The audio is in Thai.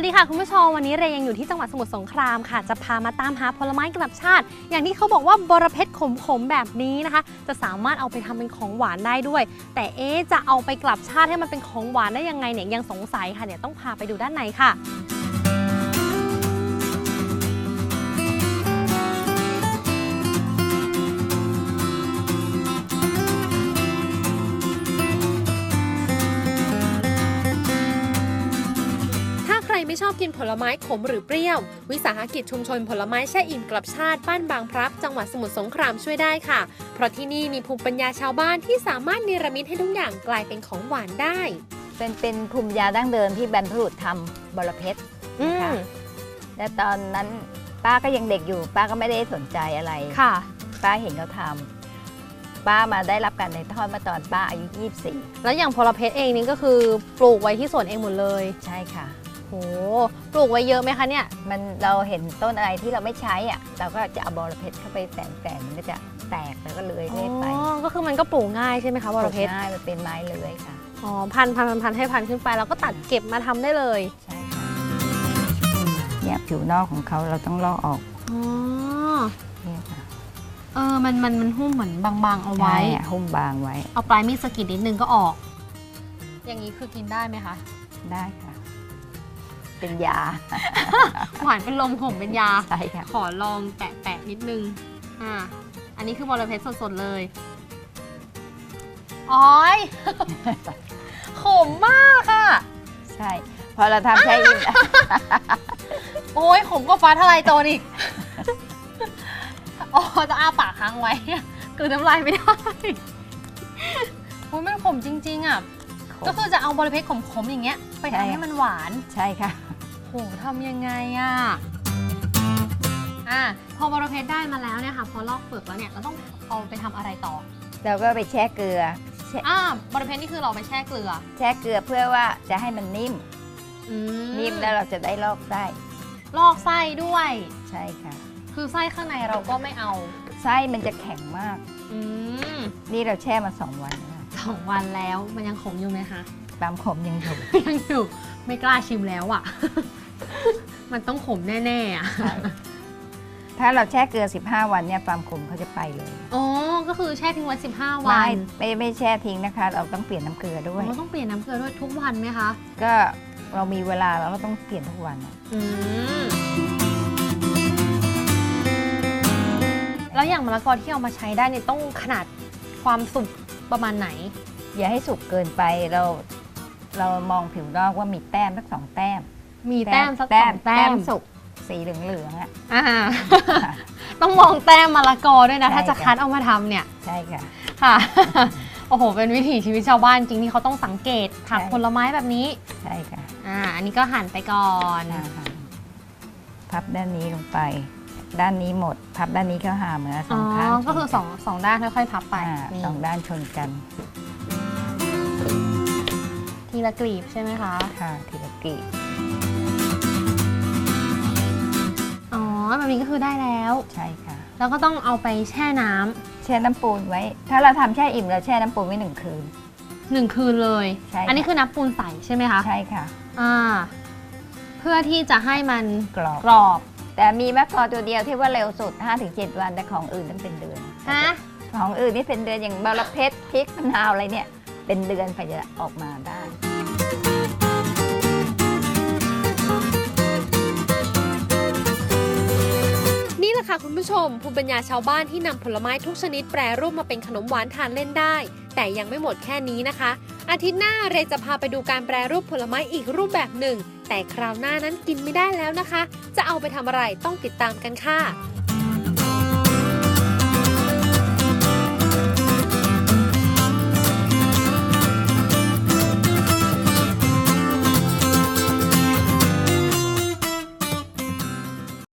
วัสดีค่ะคุณผู้ชมวันนี้เรย,ยังอยู่ที่จังหวัดสมุทรสงครามค่ะ จะพามาตามหาผลไม้กลับชาติ อย่างที่เขาบอกว่าบรเพชรขมๆแบบนี้นะคะ จะสามารถเอาไปทำเป็นของหวานได้ด้วย แต่เอ๊จะเอาไปกลับชาติให้มันเป็นของหวานได้ยังไงเนี่ยยังสงสัยค่ะเดี๋ยวต้องพาไปดูด้านในค่ะ ไม่ชอบกินผลไม้ขมหรือเปรี้ยว วิสาหกิจชุมชนผลไม้แช่อิ่มกลับชาติบ้านบางพลับ จังหวัดสมุทรสงครามช่วยได้ค่ะ เพราะที่นี่มีภูมิปัญญาชาวบ้านที่สามารถเนรมิตให้ทุกอย่างกลายเป็นของหวานได้ เป็นเป็นภูมิยาดั้งเดิมที่บรรพบุรุษทำบรเพชรอืนะมคะและตอนนั้นป้าก็ยังเด็กอยู่ ป้าก็ไม่ได้สนใจอะไรค่ะ ป้าเห็นเขาทำป้ามาได้รับการในทอดเมื่อตอนป้าอายุแล้วอย่างพลเพชรเองนี่ก็คือปลูกไว้ที่สวนเองหมดเลย24ใช่ค่ะ โหปลูกไว้เยอะไหมคะเนี่ย มันเราเห็นต้นอะไรที่เราไม่ใช้อะเราก็จะเอาบรเพชรเข้าไปแฝงแฝงมันก็จะแตกแล้วก็เลื้อยอ๋เรื่อยไปอก็คือมันก็ปลูกง่ายใช่ไหมคะบรเพชรง่ายมันเป็นไม้เลื้อยค่ะ อ๋อพันพันพันพันให้พันขึ้นไปแล้วก็ตัดเก็บมาทำได้เลยใช่ค่ะเนี่ยผิวนอกของเขาเราต้องลอกออกอ๋อเนี่ยค่ะเออมันมันมันหุ้มเหมือนบางๆเอาไว้ ใช่อะหุ้มบางไว้เอาปลายมีดสะกิดนิดนึงก็ออก อย่างนี้คือกินได้ไหมคะ ได้ค่ะ เป็นยา หวานเป็นลมขมเป็นยา ใช่ค่ะ ขอลองแตะแตะนิดนึง อ่า อันนี้คือบอระเพ็ดสดๆเลยอ้อยขมมากอะใช่ พอเราทำใช้อินโอ้ยขมก็ฟ้าทลายโจรอีกอ๋อจะอ้าปากค้างไว้กลืนน้ำลายไม่ได้โอ้ยมันขมจริง ๆ อะ ก็คือจะเอาบริเพชรขมๆอย่างเงี้ย ไปใช่ทำให้มันหวาน ใช่ค่ะ โหทำยังไงอะอะพอบริเพชรได้มาแล้วเนี่ยค่ะ พอลอกเปลือกแล้วเนี่ยเราต้องเอาไปทำอะไรต่อเราก็ไปแช่เกลือแช่อ่าบริเพชรนี่คือเราไปแช่เกลือ แช่เกลือเพื่อว่าจะให้มันนิ่มอืมนิ่มแล้วเราจะได้ลอกไส้ลอกไส้ด้วย ใช่ค่ะ คือไส้ข้างในเราก็ไม่เอา ไส้มันจะแข็งมาก อืมนี่เราแช่มาสองวัน แล้วสองวันแล้ว มันยังขมอยู่ไหมคะความขมยังอยู่ยังอยู่ไม่กล้าชิมแล้วอะ มันต้องขมแน่ๆอะใช่ถ้าเราแช่เกลือ 15 วันเนี่ยความขมเขาจะไปเลยอ๋อก็คือแช่ทิ้งไว้15 วัไม่นไม่ไม่แช่ทิ้งนะคะ เราต้องเปลี่ยนน้ำเกลือด้วย เราต้องเปลี่ยนน้ำเกลือด้วยทุกวันไหมคะ ก็เรามีเวลาเราก็ต้องเปลี่ยนทุกวันอะอืมแล้วอย่างมะละกอที่เอามาใช้ได้เนี่ยต้องขนาดความสุก ประมาณไหน อย่าให้สุกเกินไปเรา เรามองผิวนอกว่ามีแต้มสักสองแต้มมีแต้มสักสแต้อมงแต้แต้มมสุกสีเหลืองๆอะอ่า ต้องมองแต้มมะละกอด้วยนะใช่ถ้าจะค่ะคัดเอามาทำเนี่ย ใช่ค่ะ ค่ะ โอ้โห เป็นวิถีชีวิตชาวบ้านจริงที่เขาต้องสังเกตผักใช่ผลไม้แบบนี้ ใช่ค่ะ อ่า อันนี้ก็หั่นไปก่อนอ่าค่ะพับด้านนี้ลงไป ด้านนี้หมด พับด้านนี้เข้าหาเหมือนสอ๋อองข้างก็คือสองสองด้านค่อยๆพับไปอ่านี่สองด้านชนกันทีละกลีบใช่ไหมคะ ค่ะทีละกรีบอ๋อแบบนี้ก็คือได้แล้ว ใช่ค่ะ แล้วก็ต้องเอาไปแช่น้ำแช่น้ำปูนไว้ ถ้าเราทำแช่อิ่มเราแช่น้ำปูนไว้หนึ่งคืนหนึ่งคืนเลย ใช่ค่ะ อันนี้คือน้ำปูนใสใช่ไหมคะ ใช่ค่ะ อ่า เพื่อที่จะให้มันกรอบกรอบ แต่มีมะกอตัวเดียวที่ว่าเร็วสุด 5-7 วันแต่ของอื่นต้องเป็นเดือน ฮะ ของอื่นนี่เป็นเดือนอย่างบรเพชรพริกมะนาวอะไรเนี่ย เป็นเดือนกว่าจะออกมาได้ นี่แหละค่ะคุณผู้ชมภูมิปัญญาชาวบ้านที่นำผลไม้ทุกชนิดแปรรูปมาเป็นขนมหวานทานเล่นได้ แต่ยังไม่หมดแค่นี้นะคะ อาทิตย์หน้าเรจะพาไปดูการแปรรูปผลไม้อีกรูปแบบหนึ่ง แต่คราวหน้านั้นกินไม่ได้แล้วนะคะ จะเอาไปทำอะไรต้องติดตามกันค่ะ